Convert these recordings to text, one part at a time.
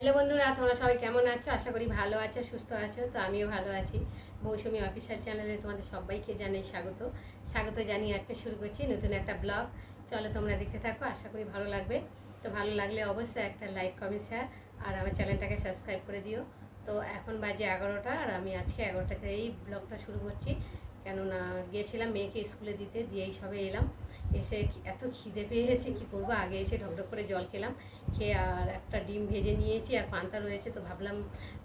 Hello বন্ধুরা, তোমরা সবাই কেমন আছো? আশা করি ভালো আছো, সুস্থ আছো। তো আমিও ভালো আছি। মৌসুমি অফিসার চ্যানেলে তোমাদের সবাইকে জানাই স্বাগত। স্বাগত জানিয়ে আজকে শুরু করছি নতুন একটা ব্লগ চলো তোমরা দেখতে থাকো, আশা করি ভালো লাগবে। তো ভালো লাগলে অবশ্যই একটা লাইক কমেন্ট শেয়ার আর আমার চ্যানেলটাকে সাবস্ক্রাইব করে দিও। তো এখন বাজে এগারোটা আর আমি আজকে এগারোটাতে এই ব্লগটা শুরু করছি। কেননা গিয়েছিলাম মেয়েকে স্কুলে দিতে দিয়েই সবে এলাম। এসে এত খিদে পেয়েছে, কি করব? আগে এসে ঢকঢক করে জল খেলাম। খেয়ে আর একটা ডিম ভেজে নিয়েছি, আর পান্তা রয়েছে, তো ভাবলাম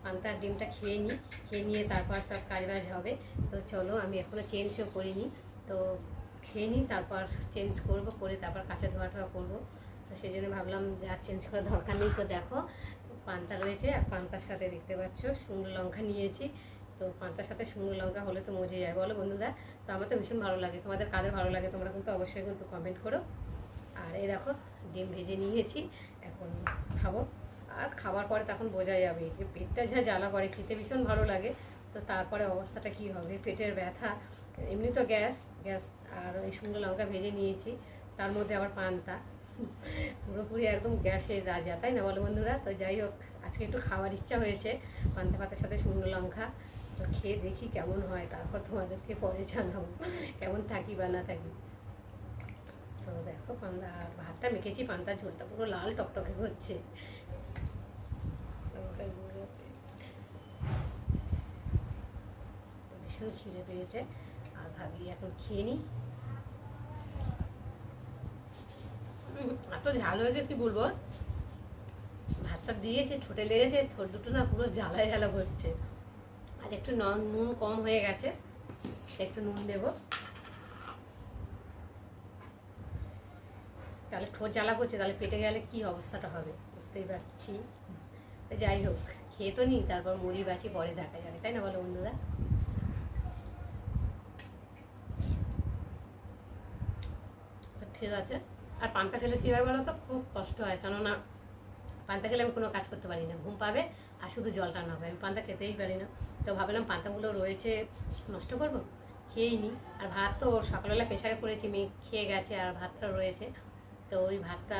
পান্তার ডিমটা খেয়ে নিই। খেয়ে নিয়ে তারপর সব কাজবাজ হবে। তো চলো, আমি এখনও চেঞ্জও করিনি। তো খেয়ে নিই, তারপর চেঞ্জ করব, করে তারপর কাঁচা ধোয়া টোয়া করব। তো সেই জন্য ভাবলাম যে আর চেঞ্জ করার দরকার নেই। তো দেখো, পান্তা রয়েছে, আর পান্তার সাথে দেখতে পাচ্ছ, শুকনো লঙ্কা নিয়েছি। তো পান্তার সাথে শুকনো লঙ্কা হলে তো মজে যায়। বলো বন্ধুরা, তো আমার তো ভীষণ ভালো লাগে। তোমাদের কাদের ভালো লাগে তোমরা কিন্তু অবশ্যই কিন্তু কমেন্ট করো। আর এই দেখো, ডিম ভেজে নিয়েছি, এখন খাব। আর খাবার পরে তখন বোঝা যাবে যে পেটটা যা জ্বালা করে, খেতে ভীষণ ভালো লাগে। তো তারপরে অবস্থাটা কী হবে? পেটের ব্যথা, এমনি তো গ্যাস গ্যাস আর ওই শুকনো লঙ্কা ভেজে নিয়েছি। তার মধ্যে আবার পান্তা। পুরোপুরি একদম গ্যাসের রাজা, তাই না বলো বন্ধুরা? তো যাই হোক, আজকে একটু খাওয়ার ইচ্ছা হয়েছে। পান্তা ভাতের সাথে শুকনো লঙ্কা। তো খেয়ে দেখি কেমন হয়, তারপর তোমাদেরকে পরে জানাব। কেমন থাকি বা না থাকি। তো দেখো পান্তা, ভাতটা মেখেছি, পান্তার ঝোলটা পুরো লাল টকটকে হচ্ছে। ভীষণ খিদে পেয়েছে। আর ভাবি এখন খেয়ে নিই এত ঝাল হয়েছে কি বলব? ভাতটা দিয়েছে, ঠোঁটে লেগেছে, ঠোঁট দুটো না পুরো জ্বালা জ্বালা করছে। একটু নুন কম হয়ে গেছে। একটু নুন দেবো। তাহলে ঠোঁট জ্বালা করছে, তাহলে পেটে গেলে কি অবস্থাটা হবে? বুঝতেই পারছি। যাই হোক, খেয়ে তো নিই তারপর মুড়ি বাছি পরে দেখা যাবে, তাই না বলো বন্ধুরা? ঠিক আছে। আর পান্তা খেলে কী হয় বলো তো? খুব কষ্ট হয়, কেননা পান্তা খেলে আমি কোনো কাজ করতে পারি না। ঘুম পাবে আর শুধু জল টানা হবে আমি পান্তা খেতেই পারি না। তো ভাবলাম পান্তাগুলো রয়েছে নষ্ট করব? খেয়েই নিই আর ভাত তো সকালবেলা প্রেশারে করেছি মেয়ে খেয়ে গেছে আর ভাতটা রয়েছে। তো ওই ভাতটা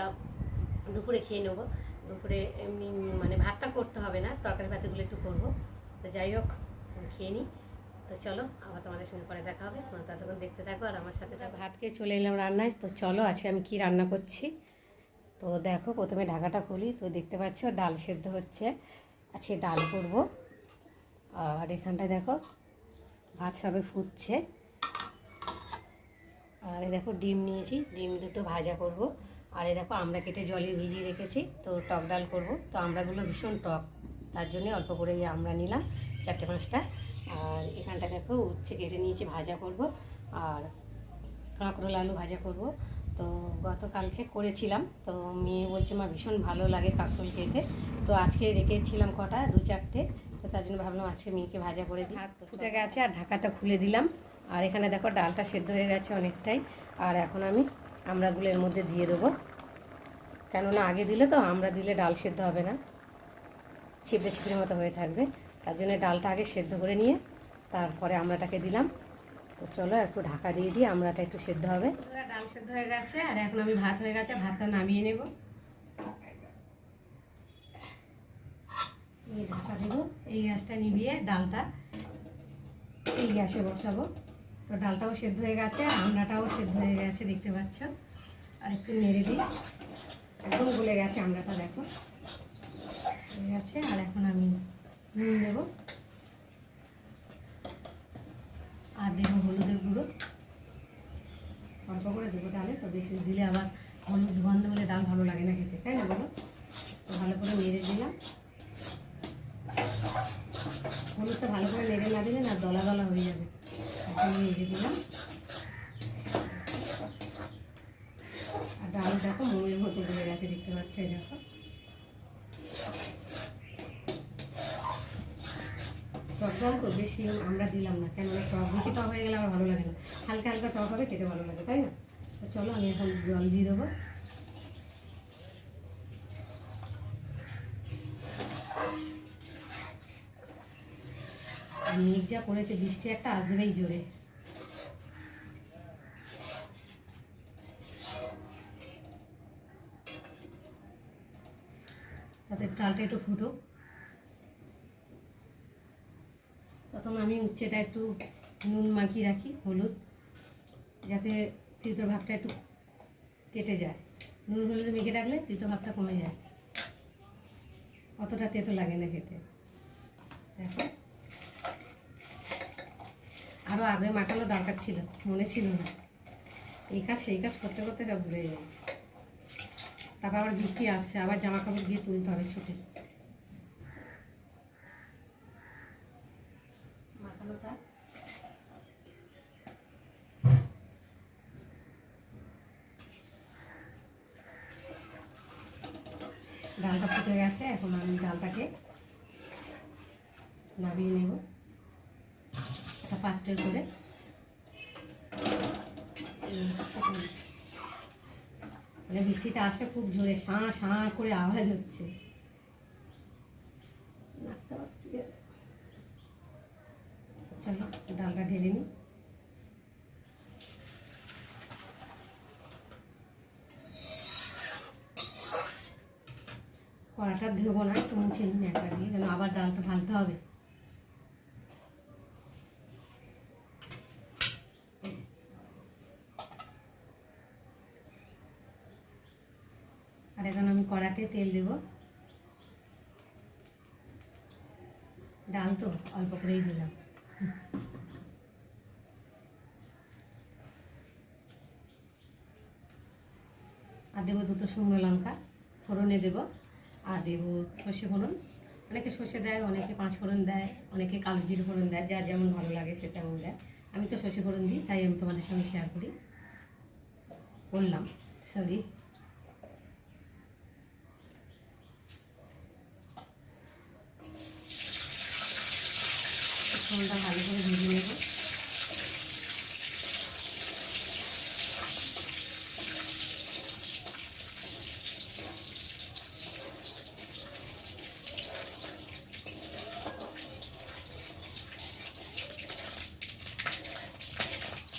দুপুরে খেয়ে নেব। দুপুরে এমনি মানে ভাতটা করতে হবে না তরকারি ভাতিগুলো একটু করব। তো যাই হোক খেয়ে নিই তো চলো আবার তোমাদের সঙ্গে পরে দেখা হবে। তোমরা ততক্ষণ দেখতে থাকো আর আমার সাথে ভাত খেয়ে চলে এলাম রান্নায়। তো চলো আজকে আমি কি রান্না করছি? তো দেখো প্রথমে ঢাকাটা খুলি। তো দেখতে পাচ্ছ ডাল সেদ্ধ হচ্ছে। আজকে ডাল করব। আর এখানটায় দেখো ভাত সবে ফুটছে। আর দেখো ডিম নিয়েছি, ডিম দুটো ভাজা করব। আর এ দেখো আমরা কেটে জলে ভিজিয়ে রেখেছি, তো টক ডাল করব। তো আমড়াগুলো ভীষণ টক, তার জন্য অল্প করে আমরা নিলাম চারটে পাঁচটা। আর এখানটা দেখো উচ্ছে কেটে নিয়েছি, ভাজা করব। আর কাঁকরোল আলু ভাজা করব। তো গতকালকে করেছিলাম, তো মেয়ে বলছে, মা, ভীষণ ভালো লাগে কাঁকরোল খেতে। তো আজকে রেখেছিলাম কটা দু চারটে। তো তার জন্য ভাবলাম আজকে মেয়েকে ভাজা করে দিই। ফুটে গেছে আর ঢাকাটা খুলে দিলাম। আর এখানে দেখো ডালটা সেদ্ধ হয়ে গেছে অনেকটাই। আর এখন আমি আমড়াগুলো এর মধ্যে দিয়ে দেবো। কেননা আগে দিলে তো আমরা দিলে ডাল সেদ্ধ হবে না। ছিপড়ে ছিপড়ে মতো হয়ে থাকবে। তার জন্য ডালটা আগে সেদ্ধ করে নিয়ে তারপরে আমড়াটাকে দিলাম। তো চলো একটু ঢাকা দিয়ে দিই আমড়াটা একটু সেদ্ধ হবে। ডাল সেদ্ধ হয়ে গেছে। আর এখন আমি ভাত হয়ে গেছে ভাতটা নামিয়ে নেব। ঢাকা দেবো, এই গ্যাসটা নিভিয়ে ডালটা এই গ্যাসে বসাবো। তো ডালটাও সেদ্ধ হয়ে গেছে আমড়াটাও সেদ্ধ হয়ে গেছে, দেখতে পাচ্ছ? আর একটু নেড়ে দিই। একদম গলে গেছে আমড়াটা, দেখো। হয়ে গেছে, আর এখন আমি নুন দেবো। আর দেবো হলুদের গুঁড়ো। অল্প করে দেবো ডালে, তো বেশি দিলে আবার হলুদ গন্ধ হলে ডাল ভালো লাগে না খেতে, তাই না বলো? তো ভালো করে নেড়ে দিলাম। হলুদটা ভালো করে নেড়ে না দিলে না দলা দলা হয়ে যাবে। এখন নেড়ে দিলাম। আর ডাল দেখো মোমের মতো গলে গেছে, দেখতে পাচ্ছ এই দেখো। টক ডাল তো বেশি আমরা দিলাম না, কেন? টক বেশি টক হয়ে গেলে আমার ভালো লাগে না। হালকা হালকা টক হবে, খেতে ভালো লাগে, তাই না? তো চলো আমি এখন জল দিয়ে দেবো। আর মেঘ যা পড়েছে বৃষ্টি একটা আসবেই জোরে। তাতে ডাল ডালটা একটু ফুটো। প্রথম আমি উচ্ছেটা একটু নুন মাখিয়ে রাখি, হলুদ, যাতে তিতো ভাবটা একটু কেটে যায়। নুন হলুদ মেখে রাখলে তিতো ভাবটা কমে যায়। অতটা তেতো লাগে না খেতে দেখো আরও আগে মাখানো দরকার ছিল, মনে ছিল না। এই কাজ, সেই কাজ করতে করতে সব ভুলে যায় তারপর আবার বৃষ্টি আসছে, আবার জামা কাপড় গিয়ে তুলতে হবে ছুটে ডালটা ফুটে গেছে, এখন আমি ডালটাকে নামিয়ে নেব। পাত্রে করে। মানে বৃষ্টিটা আসে খুব জোরে, সাঁ সাঁ করে আওয়াজ হচ্ছে। চলো, ডালটা ঢেলে নিই। কড়াটা ধোবো না, একটু মুছে নিন একটা দিয়ে, যেন আবার ডালটা ঢালতে হবে। আর এখন আমি কড়াতে তেল দেব। ডাল তো অল্প করেই দিলাম। আর দেবো দুটো শুকনো লঙ্কা, ফোড়নে দেবো। আর দেবো সর্ষে ফোড়ন। অনেকে সর্ষে দেয়, অনেকে পাঁচ ফোড়ন দেয়, অনেকে কালো জিরে ফোড়ন দেয়, যা যেমন ভালো লাগে সে তেমন দেয়। আমি তো সর্ষে ফোড়ন দিই, তাই আমি তোমাদের সঙ্গে শেয়ার করি। করলাম সরি ফোড়নটা ভালো করে ভেজে নেব।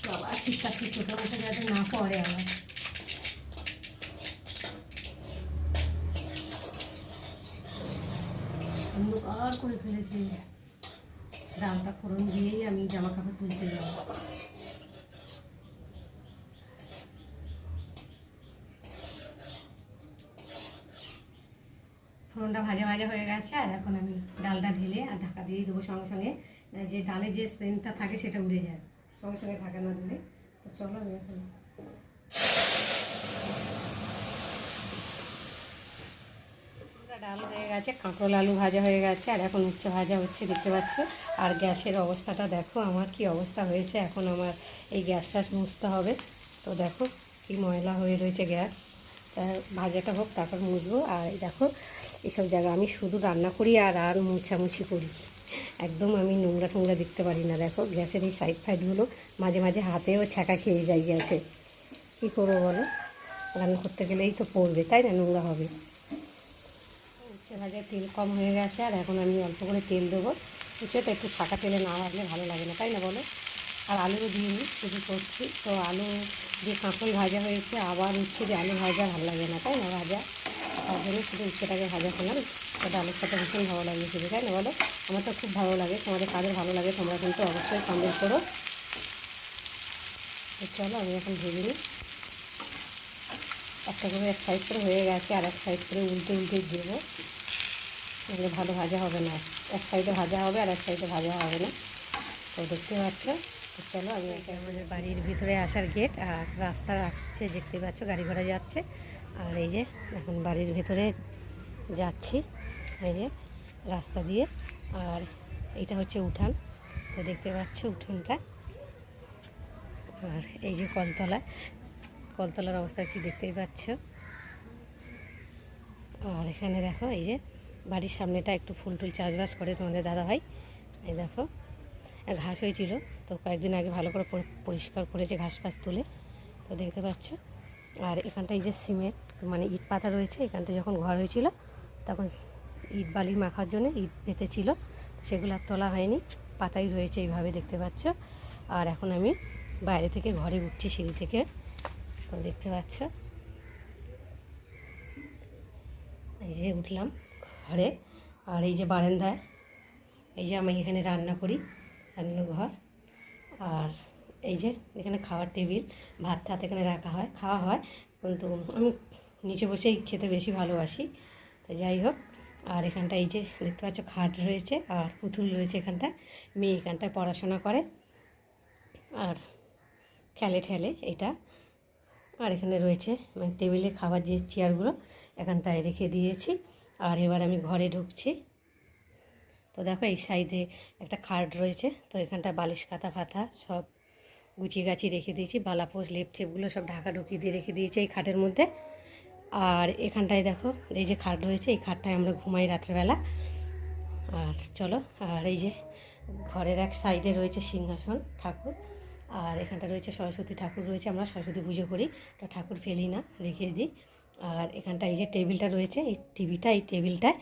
বাবা ঠিকঠাক ছোটো মতো যাতে না পড়ে আবার অন্ধকার করে ফেলেছি। ডালটা ফোড়ন দিয়েই আমি জামা কাপড় তুলতে যাব। ফোড়নটা ভাজা ভাজা হয়ে গেছে, আর এখন আমি ডালটা ঢেলে আর ঢাকা দিয়ে দেবো সঙ্গে সঙ্গে। যে ডালে যে সেন্টটা থাকে সেটা উড়ে যায়, সঙ্গে সঙ্গে ঢাকা না দিলে। তো চলো আমি এখন ডাল হয়ে গেছে, কাঁকরোল আলু ভাজা হয়ে গেছে, আর এখন উচ্ছে ভাজা হচ্ছে, দেখতে পাচ্ছ? আর গ্যাসের অবস্থাটা দেখো, আমার কি অবস্থা হয়েছে, এখন আমার এই গ্যাস ট্যাস মুছতে হবে। তো দেখো কি ময়লা হয়ে রয়েছে গ্যাস। ভাজাটা হোক, তারপর মুছবো। আর দেখো এসব জায়গা আমি শুধু রান্না করি আর আর মুছামুছি করি। একদম আমি নোংরা টোংরা দেখতে পারি না। দেখো, গ্যাসের এই সাইড ফাইডগুলো মাঝে মাঝে হাতেও ছ্যাঁকা খেয়ে যায় গ্যাসে। কী করব বলো? রান্না করতে গেলেই তো পড়বে, তাই না? নোংরা হবে। উচ্ছে ভাজার তেল কম হয়ে গেছে, আর এখন আমি অল্প করে তেল দেবো। উচ্ছেটা একটু ফাঁকা তেলে না ভাজলে ভালো লাগে না, তাই না বলো? আর আলুও দিয়ে নিই, শুধু করছি। তো আলু যে কাঁকল ভাজা হয়েছে, আবার উচ্ছে যে আলু ভাজা ভালো লাগে না, তাই না ভাজা? তার জন্য শুধু উচ্ছেটাকে ভাজা করলাম ওটা আলুর সাথে ভীষণ ভালো লাগে শুধু তাই না বলো? আমার তো খুব ভালো লাগে, তোমাদের কাজের ভালো লাগে তোমরা কিন্তু অবশ্যই কমেন্ট করো। চলো আমি এখন ভেজে নিই। একটা করে এক সাইড করে হয়ে গেছে, আর এক সাইড করে উল্টে উল্টে দেবো। তাহলে ভালো ভাজা হবে না। এক সাইডে ভাজা হবে আর এক সাইডে ভাজা হবে না। তো দেখতে পাচ্ছ? তো চলো, আমি আমাদের বাড়ির ভিতরে আসার গেট আর রাস্তা আসছে, দেখতে পাচ্ছ? গাড়ি ঘোড়া যাচ্ছে। আর এই যে এখন বাড়ির ভিতরে যাচ্ছি, এই যে রাস্তা দিয়ে। আর এইটা হচ্ছে উঠান। তো দেখতে পাচ্ছ উঠোনটা? আর এই যে কলতলা। কলতলার অবস্থা কি দেখতেই পাচ্ছ? আর এখানে দেখো, এই যে বাড়ির সামনেটা একটু ফুল টুল চাষবাস করে তোমাদের দাদাভাই এই দেখো ঘাস হয়েছিল, তো কয়েকদিন আগে ভালো করে পরিষ্কার করেছে ঘাস ফাস তুলে, তো দেখতে পাচ্ছ। আর এখানটা এই যে সিমেন্ট মানে ইট পাতা রয়েছে এখানটা যখন ঘর হয়েছিল, তখন ইট বালি মাখার জন্য ইট পেতেছিল সেগুলো আর তোলা হয়নি, পাতাই রয়েছে এইভাবে দেখতে পাচ্ছ। আর এখন আমি বাইরে থেকে ঘরে উঠছি সিঁড়ি থেকে, তো দেখতে পাচ্ছ। এই যে উঠলাম। ঘরে। আর এই যে বারান্দায়, এই যে আমি এখানে রান্না করি রান্নার ঘর আর এই যে এখানে খাওয়ার টেবিল, ভাত টাত এখানে রাখা হয়, খাওয়া হয়। কিন্তু আমি নিচে বসেই খেতে বেশি ভালোবাসি। তো যাই হোক, আর এখানটা এই যে দেখতে পাচ্ছ খাট রয়েছে, আর পুতুল রয়েছে এখানটায়। মেয়ে এখানটায় পড়াশোনা করে। আর খেলে ঠেলে এটা। আর এখানে রয়েছে মানে টেবিলে খাবার যে চেয়ারগুলো এখানটায় রেখে দিয়েছি। আর এবার আমি ঘরে ঢুকছি। তো দেখো এই সাইডে একটা খাট রয়েছে, তো এখানটায় বালিশ কাতা ফাতা সব গুছিয়ে গাছিয়ে রেখে দিয়েছি। বালাপোষ লেপ টেপগুলো সব ঢাকা ঢুকিয়ে দিয়ে রেখে দিয়েছি এই খাটের মধ্যে। আর এখানটায় দেখো এই যে খাট রয়েছে, এই খাটটায় আমরা ঘুমাই রাত্রেবেলা। আর চলো, আর এই যে ঘরের এক সাইডে রয়েছে সিংহাসন, ঠাকুর। আর এখানটা রয়েছে সরস্বতী ঠাকুর রয়েছে, আমরা সরস্বতী পুজো করি। তো ঠাকুর ফেলি না, রেখে দিই। আর এখানটা এই যে টেবিলটা রয়েছে, এই টিভিটা, এই টেবিলটায়,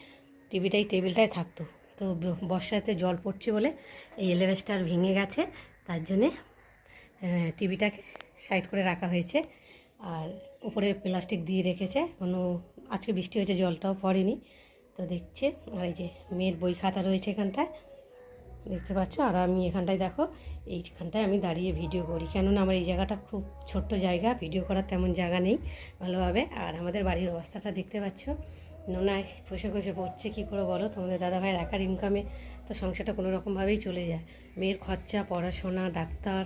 টিভিটা, এই টেবিলটায় থাকতো। তো বর্ষাতে জল পড়ছে বলে এই এলেভেস্টার ভেঙে গেছে, তার জন্যে টিভিটাকে সাইড করে রাখা হয়েছে। আর উপরে প্লাস্টিক দিয়ে রেখেছে, কোনো, আজকে বৃষ্টি হয়েছে, জলটাও পড়েনি। তো দেখছে, আর এই যে মেয়ের বই খাতা রয়েছে এখানটায়, দেখতে পাচ্ছ? আর আমি এখানটায় দেখো এইখানটায় আমি দাঁড়িয়ে ভিডিও করি। কেননা আমার এই জায়গাটা খুব ছোট্ট জায়গা, ভিডিও করার তেমন জায়গা নেই ভালোভাবে। আর আমাদের বাড়ির অবস্থাটা দেখতে পাচ্ছ, নোনায় খসে খসে পড়ছে, কী করে বলো? তোমাদের দাদাভাইয়ের একার ইনকামে তো সংসারটা কোনো রকমভাবেই চলে যায়। মেয়ের খরচা, পড়াশোনা, ডাক্তার,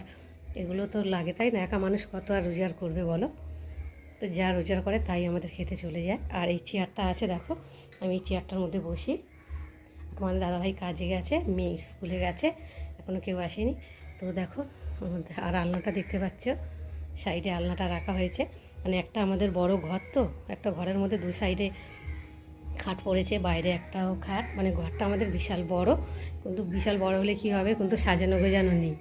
এগুলো তো লাগে, তাই না? একা মানুষ কত আর রোজগার করবে বলো? তো যা রোজগার করে তাই আমাদের খেতে চলে যায়। আর এই চেয়ারটা আছে, দেখো, আমি এই চেয়ারটার মধ্যে বসি। তোমাদের দাদাভাই কাজে গেছে, মেয়ে স্কুলে গেছে এখনও কেউ আসেনি। তো দেখো আর আলনাটা দেখতে পাচ্ছ, সাইডে আলনাটা রাখা হয়েছে। মানে একটা আমাদের বড় ঘর তো, একটা ঘরের মধ্যে দু সাইডে খাট পড়েছে, বাইরে একটাও খাট। মানে ঘরটা আমাদের বিশাল বড়, কিন্তু বিশাল বড় হলে কি হবে? কিন্তু সাজানো গোজানো নেই।